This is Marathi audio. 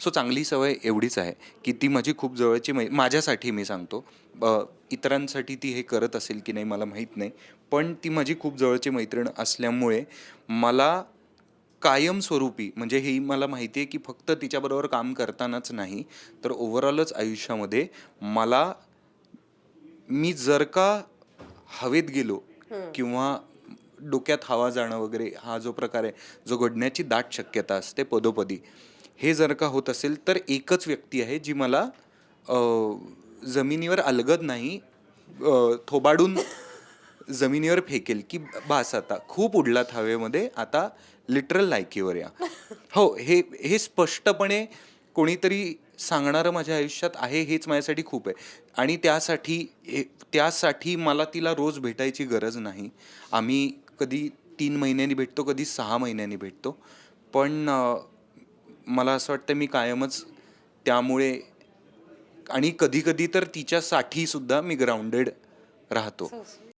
सो चांगली सवय एवढीच आहे की ती माझी खूप जवळची मै माझ्यासाठी मी सांगतो. इतरांसाठी ती हे करत असेल की नाही मला माहीत नाही. पण ती माझी खूप जवळची मैत्रीण असल्यामुळे मला कायमस्वरूपी म्हणजे ही मला माहिती आहे की फक्त तिच्याबरोबर काम करतानाच नाही तर ओव्हरऑलच आयुष्यामध्ये मला मी जर का हवेत गेलो किंवा डोक्यात हवा जाणं वगैरे हा जो प्रकार आहे जो घडण्याची दाट शक्यता असते पदोपदी हे जर का होत असेल तर एकच व्यक्ती आहे जी मला अ, जमिनीवर अलगद नाही अ, थोबाडून जमिनीवर फेकेल की बास आता खूप उडलात हवेमध्ये आता लिटरल लायकीवर या. हो हे हे स्पष्टपणे कोणीतरी सांगणारं माझ्या आयुष्यात आहे हेच माझ्यासाठी खूप आहे. आणि त्यासाठी हे- त्यासाठी मला तिला रोज भेटायची गरज नाही. आम्ही कधी तीन महिन्यांनी भेटतो कधी सहा महिन्यांनी भेटतो. पण मला असं वाटतं मी कायमच त्यामुळे आणि कधी कधी तर तिच्यासाठी सुद्धा मी ग्राउंडेड राहतो. हो, हो.